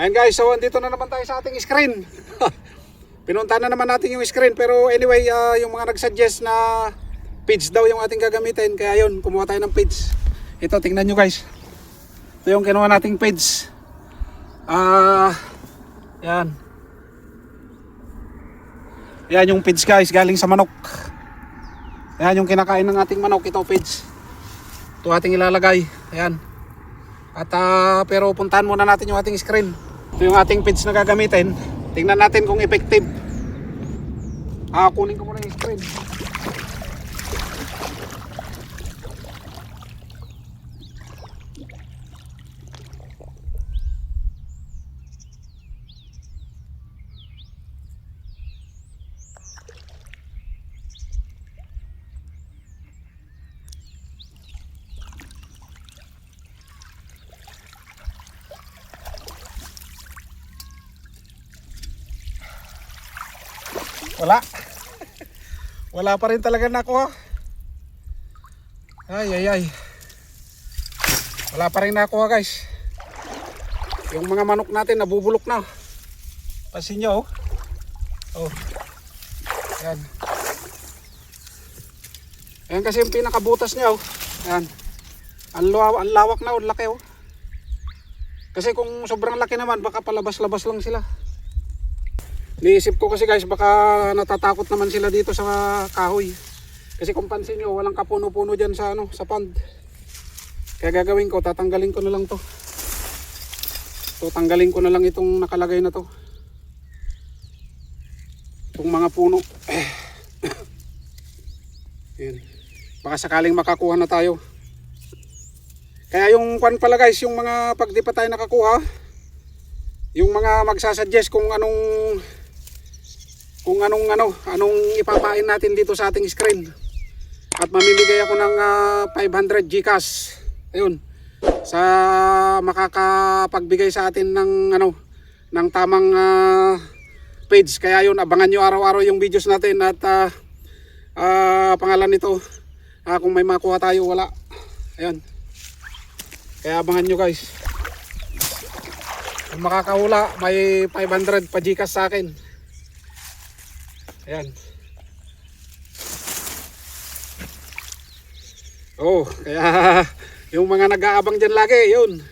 Ayan guys, so andito na naman tayo sa ating screen. Pinunta na naman natin yung screen pero anyway, ah, yung mga nagsuggest na page daw yung ating gagamitin kaya yun, kumuha tayo ng page. Ito, tingnan nyo guys. Ito yung kinuha nating page. Ah, yan. Yan yung page guys, galing sa manok. Yan yung kinakain ng ating manok, ito page. Ito ating ilalagay. Ayan. At ah, pero puntahan muna natin yung ating screen. Ito yung ating page na gagamitin. Tingnan natin kung effective. Ah, kunin ko muna yung screen. Wala. Wala pa rin talaga nakuha. Ay, ay, ay. Wala pa rin nakuha guys. Yung mga manok natin nabubulok na. Pasin nyo oh. Oh. Yan. Yan kasi yung pinakabutas niya oh. Yan. Ang, luwa, ang lawak na oh, laki oh. Kasi kung sobrang laki naman baka palabas-labas lang sila. Niisip ko kasi guys baka natatakot naman sila dito sa kahoy. Kasi kung pansin nyo walang kapuno-puno dyan sa ano sa pond. Kaya gagawin ko tatanggalin ko na lang to. So tanggalin ko na lang itong nakalagay na to. Itong mga puno. Yan. Baka sakaling makakuha na tayo. Kaya yung kwan pala guys, yung mga pag pa tayo nakakuha, yung mga magsasuggest kung anong kung anong ano, anong ipapain natin dito sa ating screen. At mamimigay ako ng ah, 500 GCash. Ayun. Sa makakapagbigay sa atin ng ano, ng tamang ah, page. Kaya yun, abangan nyo araw-araw yung videos natin at ah, ah, pangalan nito. ah, kung may makuha tayo, wala. Ayun. Kaya abangan nyo guys. Kung makakahula, may 500 pa Gcash sa akin. Ayan. Oh, kaya yung mga nag-aabang dyan lagi, yun.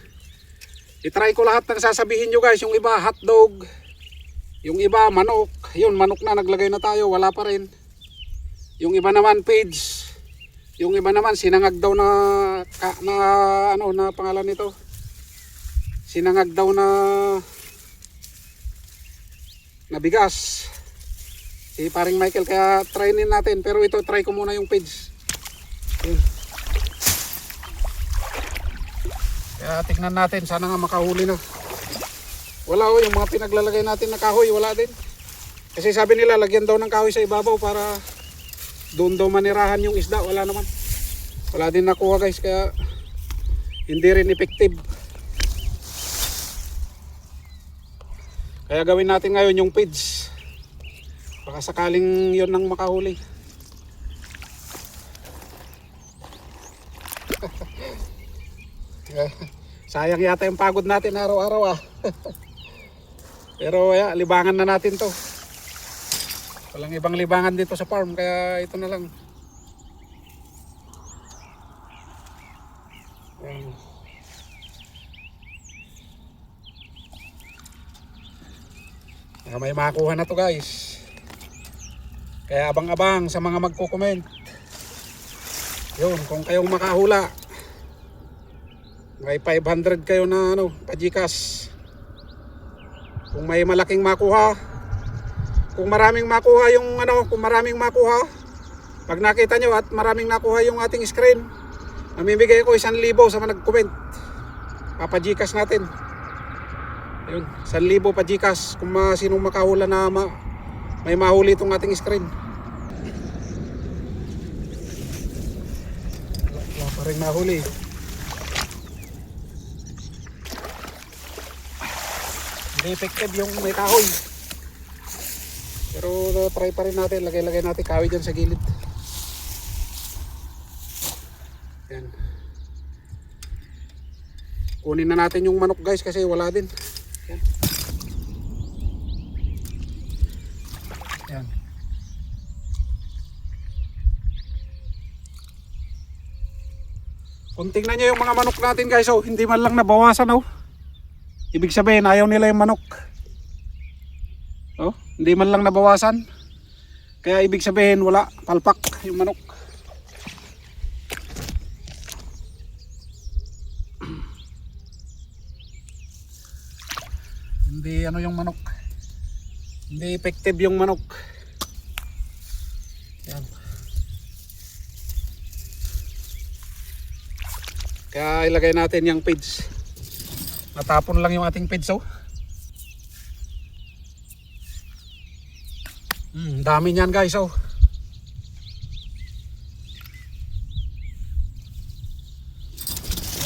I-try ko lahat ng sasabihin nyo guys. Yung iba hotdog, yung iba manok. Yun, manok na naglagay na tayo, wala pa rin. Yung iba naman page. Yung iba naman sinangag daw na, ka, na ano na pangalan nito. Sinangag daw na na bigas. Si paring Michael kaya tryinin natin pero ito try ko muna yung page. Yun. Kaya tignan natin sana nga makahuli na. Wala oh yung mga pinaglalagay natin na kahoy wala din. Kasi sabi nila lagyan daw ng kahoy sa ibabaw para doon daw manirahan yung isda wala naman. Wala din nakuha guys kaya hindi rin effective. Kaya gawin natin ngayon yung page. Baka sakaling yon nang makahuli. Sayang yata yung pagod natin araw-araw ah. Pero ya, libangan na natin to. Walang ibang libangan dito sa farm kaya ito na lang. Ayan. May makuha na to guys. Kaya abang-abang sa mga magko-comment. Yun, kung kayong makahula. May 500 kayo na ano, pajikas. Kung may malaking makuha, kung maraming makuha yung ano, kung maraming makuha, pag nakita nyo at maraming nakuha yung ating screen, mamimigay ko 1,000 sa mga nag-comment. Papajikas natin. Ayun, 1,000 pa Gcash kung sinong makahula na ma, may mahuli itong ating screen. Wala, pa rin nahuli. Hindi yung may kahoy. Pero try pa rin natin. Lagay-lagay natin kahoy dyan sa gilid. Yan. Kunin na natin yung manok guys kasi wala din. Kung tingnan nyo yung mga manok natin guys, oh, hindi man lang nabawasan oh. Ibig sabihin, ayaw nila yung manok. Oh, hindi man lang nabawasan. Kaya ibig sabihin, wala, palpak yung manok. Hindi ano yung manok. Hindi effective yung manok. Yan. Kaya ilagay natin yung feeds. Natapon lang yung ating feeds oh. Hmm, dami niyan guys oh.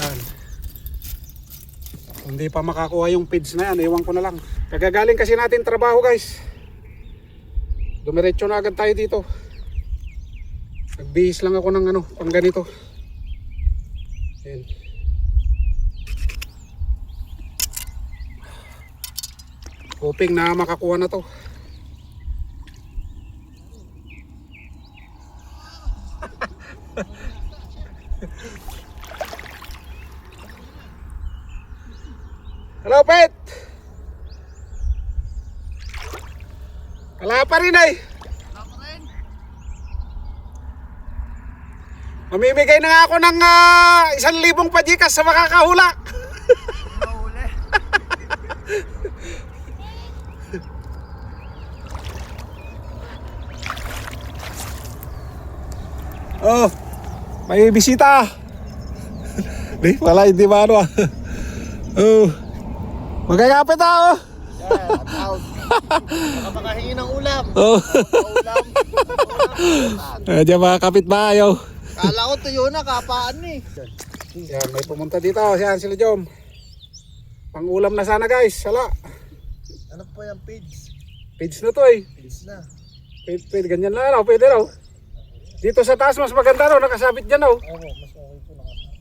Yan. Hindi pa makakuha yung feeds na yan, iwan ko na lang. Kagagaling kasi natin trabaho guys. Dumiretso na agad tayo dito. Nagbihis lang ako ng ano, pang ganito. Yan. Hoping na makakuha na to. Hello, Pet! Wala rin ay. Mamimigay na nga ako ng ah, isang libong pajikas sa makakahula. oh, may bisita. Di, wala, hindi ba ano ah. Oh, magkakapit ah, oh. Baka ng ulam. Oh, Ulam. Diyan mga kapitbahay, oh. Kala ko tuyo na, kapaan eh. Yan, may pumunta dito. Yan, sila Jom. Pangulam na sana guys. Sala. Ano po yung pigs? Page na to eh. Pigs na. Pwede, pwede ganyan na ano. Pwede raw. Dito sa taas mas maganda raw. Nakasabit dyan raw. Oo, mas okay po nakasama.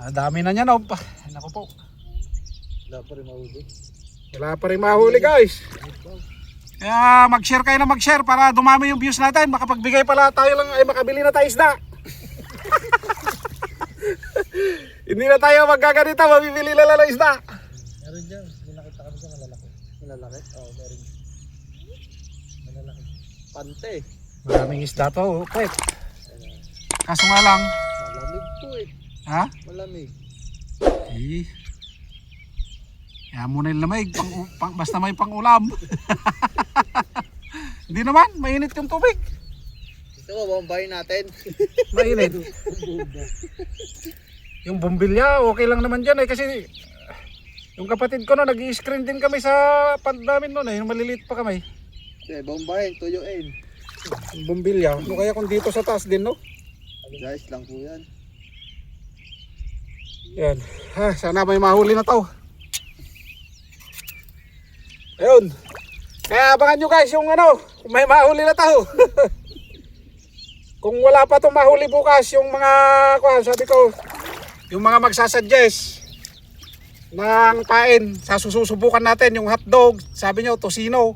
Ah, dami na niyan raw. Pa. Naku po. Wala pa rin mahuli. Wala pa rin mahuli guys. Kaya mag-share kayo na mag-share para dumami yung views natin. Makapagbigay pala tayo lang ay makabili na tayo isda. Hindi na tayo magkaganito. Mabibili na lang ng isda. Meron dyan. May nakita kami sa malalaki. Malalaki? Oo, meron. Malalaki. Pante. Maraming isda to. oh, Pwet. Kaso nga lang. Malamig po eh. Ha? Malamig. Eh. Kaya muna yung lamig, pang, pang, basta may pangulam. Hindi naman, mainit yung tubig. Ito ba, bombayin natin? Mainit. yung bumbilya, okay lang naman dyan eh. Kasi yung kapatid ko no, nag-i-screen din kami sa pad namin noon eh. Yung maliliit pa kami. Okay, bombayin, tuyuin. Yung bumbilya. Ano kaya kung dito sa taas din no? Guys, lang po yan. Yan. Ha, sana may mahuli na to. Ayun. Kaya abangan nyo guys yung ano, kung may mahuli na to. kung wala pa itong mahuli bukas, yung mga, kuhan, sabi ko, yung mga magsasuggest ng pain, sa susubukan natin yung hotdog, sabi nyo, tosino.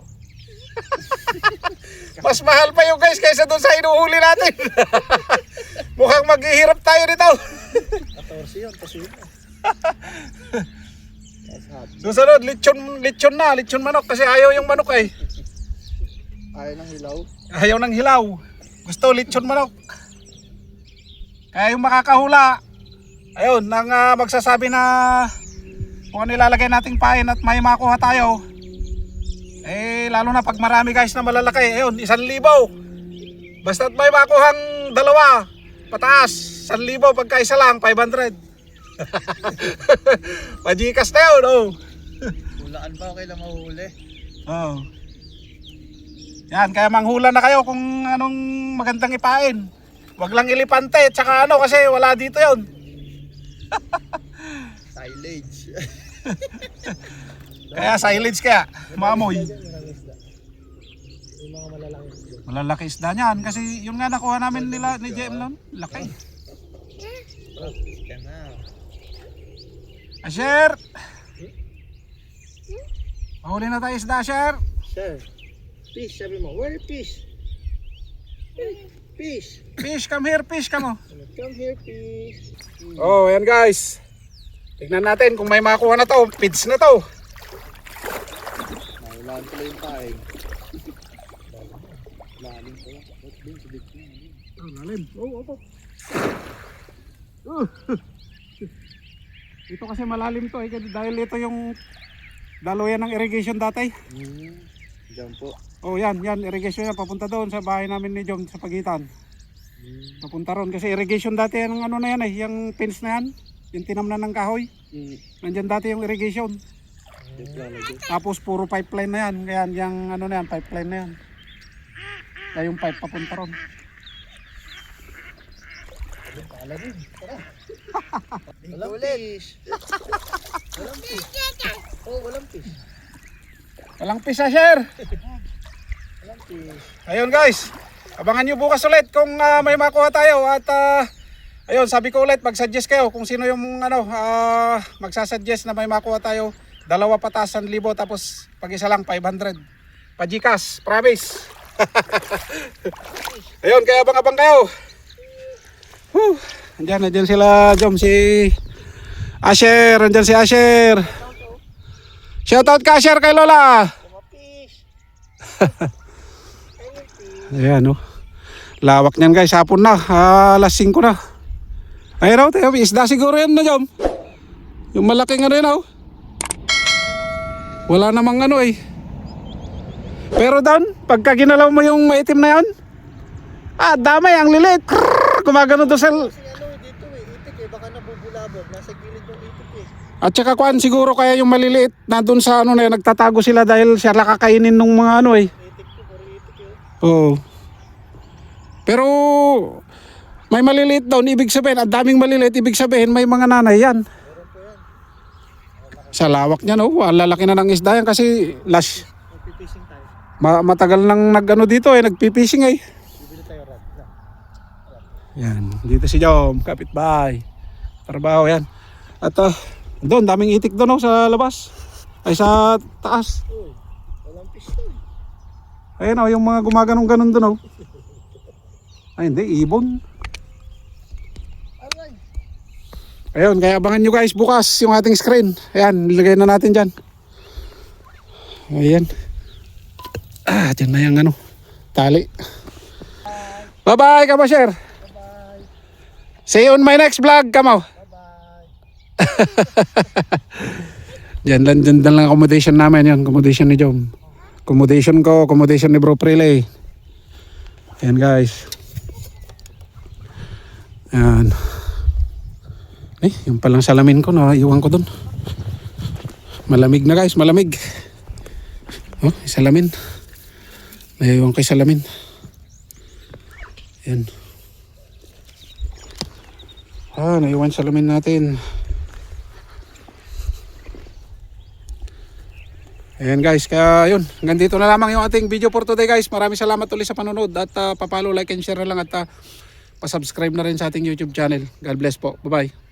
Mas mahal pa yung guys kaysa doon sa inuhuli natin. Mukhang maghihirap tayo nito. 14 yun, hot. Susunod, lechon, lechon na, lechon manok kasi ayaw yung manok eh. Ayaw ng hilaw. Ayaw ng hilaw. Gusto lechon manok. Kaya yung makakahula, ayun, nang ah, magsasabi na kung ano ilalagay nating pain at may makuha tayo. Eh, lalo na pag marami guys na malalaki, ayun, isang libaw. Basta't may makuhang dalawa, pataas, isang libaw, pagka isa lang, 500. Pajikas na yun, oh. Hulaan pa, okay lang mahuhuli. Oo. Yan, kaya manghula na kayo kung anong magandang ipain. Wag lang ilipante, tsaka ano kasi wala dito yon. Silage. Kaya silage kaya, maamoy. Yung mga malalaki. Malalaki isda niyan kasi yun nga nakuha namin nila ni JM noon. Laki. Oh, ka na. Asher! Mahuli na tayo isda, Asher. Sure. Fish, sabi mo. Where fish? Fish. Fish, come here, fish, come on. Come here, fish. Oh, ayan guys. Tignan natin kung may makuha na to. Pids na to. Naulan pala yung paeng. Lalim pala. Ba't din sa? Oh, lalim. Oh, opo. Oh. Ito kasi malalim to eh, dahil ito yung daloyan ng irrigation dati. Hmm. Diyan po. Oh, yan, yan, irrigation yan. Papunta doon sa bahay namin ni Jom sa pagitan. Hmm. Papunta ron kasi irrigation dati yung ano na yan eh, yung pins na yan. Yung tinamnan ng kahoy. Hmm. Nandyan dati yung irrigation. Lalagay. Tapos puro pipeline na yan. Kaya yung ano na yan, pipeline na yan. Kaya yung pipe papunta ron. Pala rin. Tara. Walang fish. Walang fish. Oh, walang fish. Walang pisa share. Walang fish. Ayun guys, abangan nyo bukas ulit kung ah, may makuha tayo at ah, ayun sabi ko ulit mag-suggest kayo kung sino yung ano ah, magsasuggest na may makuha tayo dalawa patasan libo tapos pag isa lang 500 pajikas promise ayun kaya abang-abang kayo Whew. Andyan andyan sila Jom si Asher andyan si Asher shoutout ka Asher kay Lola. Ayan oh. Lawak niyan guys, hapon na. Alas 5 na. Ayun oh, tayo, isda siguro yan na jom. Yung malaking ano yun oh. Wala namang ano eh. Pero doon, pagka ginalaw mo yung maitim na yun, ah, damay, ang lilit. Krrrr, Gumagano doon sa... Kasi ano dito eh, itik eh. Baka Nasa gilid yung itik eh. At saka kuan siguro kaya yung maliliit na doon sa ano na yun, nagtatago sila dahil siya nakakainin ng mga ano eh. Itik ko, puro itik yun. Oo. Pero may maliliit doon, ibig sabihin, ang daming maliliit, ibig sabihin may mga nanay yan. Meron po yan. Sa lawak niya, no? Ang lalaki na ng isda yan kasi last, tayo. ma- matagal nang nagano dito eh, nagpipishing eh. Bibili tayo. Yan, dito si Jom, kapitbahay. Trabaho yan. At ah, doon, daming itik doon oh, sa labas. Ay sa taas. Uy, walang fish to eh. Ayun oh, yung mga gumaganong-ganon doon oh. Ay hindi, ibon. Ayun, kaya abangan nyo guys bukas yung ating screen. Ayan, nilagay na natin dyan. Ayan. Ah, dyan na yung ano, tali. Bye-bye, Kamasher. Bye-bye. See you on my next vlog, Kamaw. Diyan lang, dyan, lang accommodation namin yun. Accommodation ni Jom. Accommodation ko, accommodation ni Bro Prele. Ayan guys. Ayan. Eh, yung palang salamin ko, naiwan ko dun. Malamig na guys, malamig. Oh, salamin. Naiwan ko yung salamin. Ayan. Ah, naiwan salamin natin. Ayan guys, kaya yun, hanggang dito na lamang yung ating video for today guys. Maraming salamat ulit sa panonood at uh, papalo, like and share na lang at uh, pasubscribe na rin sa ating YouTube channel. God bless po. Bye-bye.